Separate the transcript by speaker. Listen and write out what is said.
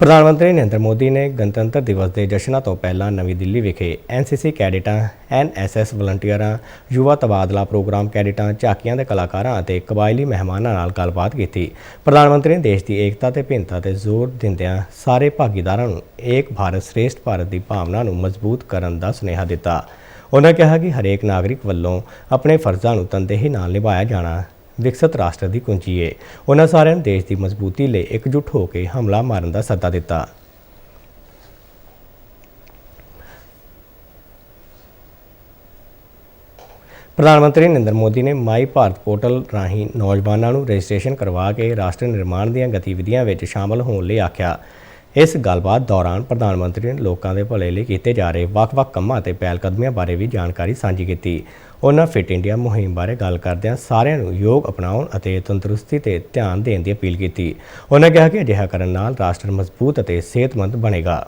Speaker 1: ਪ੍ਰਧਾਨ ਮੰਤਰੀ ਨਰਿੰਦਰ ਮੋਦੀ ਨੇ ਗਣਤੰਤਰ ਦਿਵਸ ਦੇ ਜਸ਼ਨਾਂ ਤੋਂ ਪਹਿਲਾਂ ਨਵੀਂ ਦਿੱਲੀ ਵਿਖੇ ਐਨਸੀਸੀ ਕੈਡਿਟਾਂ ਐਨਐਸਐਸ ਵਲੰਟੀਅਰਾਂ, ਯੁਵਾ ਤਬਾਦਲਾ ਪ੍ਰੋਗਰਾਮ ਕੈਡਿਟਾਂ, ਝਾਕੀਆਂ ਦੇ ਕਲਾਕਾਰਾਂ ਅਤੇ ਕਬਾਇਲੀ ਮਹਿਮਾਨਾਂ ਨਾਲ ਗੱਲਬਾਤ ਕੀਤੀ। ਪ੍ਰਧਾਨ ਮੰਤਰੀ ਨੇ ਦੇਸ਼ ਦੀ ਏਕਤਾ ਤੇ ਭਿੰਨਤਾ ਤੇ ਜ਼ੋਰ ਦਿੰਦਿਆਂ ਸਾਰੇ ਭਾਗੀਦਾਰਾਂ ਨੂੰ ਏਕ ਭਾਰਤ ਸ੍ਰੇਸ਼ਟ ਭਾਰਤ ਦੀ ਭਾਵਨਾ ਨੂੰ ਮਜ਼ਬੂਤ ਕਰਨ ਦਾ ਸੁਨੇਹਾ ਦਿੱਤਾ। ਉਹਨਾਂ ਕਿਹਾ ਕਿ ਹਰੇਕ ਨਾਗਰਿਕ ਵੱਲੋਂ ਆਪਣੇ ਫਰਜ਼ਾਂ ਨੂੰ ਤਨਦੇਹੀ ਨਾਲ ਨਿਭਾਇਆ ਜਾਣਾ ਵਿਕਸਤ ਰਾਸ਼ਟਰ ਦੀ ਕੁੰਜੀ ਏ। ਉਹਨਾਂ ਸਾਰਿਆਂ ਨੂੰ ਦੇਸ਼ ਦੀ ਮਜ਼ਬੂਤੀ ਲਈ ਇਕਜੁੱਟ ਹੋ ਕੇ ਹਮਲਾ ਮਾਰਨ ਦਾ ਸੱਦਾ ਦਿੱਤਾ। ਪ੍ਰਧਾਨ ਮੰਤਰੀ ਨਰਿੰਦਰ ਮੋਦੀ ਨੇ ਮਾਈ ਭਾਰਤ ਪੋਰਟਲ ਰਾਹੀਂ ਨੌਜਵਾਨਾਂ ਨੂੰ ਰਜਿਸਟ੍ਰੇਸ਼ਨ ਕਰਵਾ ਕੇ ਰਾਸ਼ਟਰ ਨਿਰਮਾਣ ਦੀਆਂ ਗਤੀਵਿਧੀਆਂ ਵਿੱਚ ਸ਼ਾਮਲ ਹੋਣ ਲਈ ਆਖਿਆ। ਇਸ ਗੱਲਬਾਤ ਦੌਰਾਨ ਪ੍ਰਧਾਨ ਮੰਤਰੀ ਨੇ ਲੋਕਾਂ ਦੇ ਭਲੇ ਲਈ ਕੀਤੇ ਜਾ ਰਹੇ ਵੱਖ-ਵੱਖ ਕੰਮਾਂ ਅਤੇ ਪਹਿਲਕਦਮੀਆਂ ਬਾਰੇ ਵੀ ਜਾਣਕਾਰੀ ਸਾਂਝੀ ਕੀਤੀ। ਉਹਨਾਂ ਫਿਟ ਇੰਡੀਆ ਮੁਹਿੰਮ ਬਾਰੇ ਗੱਲ ਕਰਦਿਆਂ ਸਾਰਿਆਂ ਨੂੰ ਯੋਗ ਅਪਣਾਉਣ ਅਤੇ ਤੰਦਰੁਸਤੀ ਤੇ ਧਿਆਨ ਦੇਣ ਦੀ ਅਪੀਲ ਕੀਤੀ। ਉਹਨਾਂ ਕਿਹਾ ਕਿ ਅਜਿਹਾ ਕਰਨ ਨਾਲ ਰਾਸ਼ਟਰ ਮਜ਼ਬੂਤ ਅਤੇ ਸਿਹਤਮੰਦ ਬਣੇਗਾ।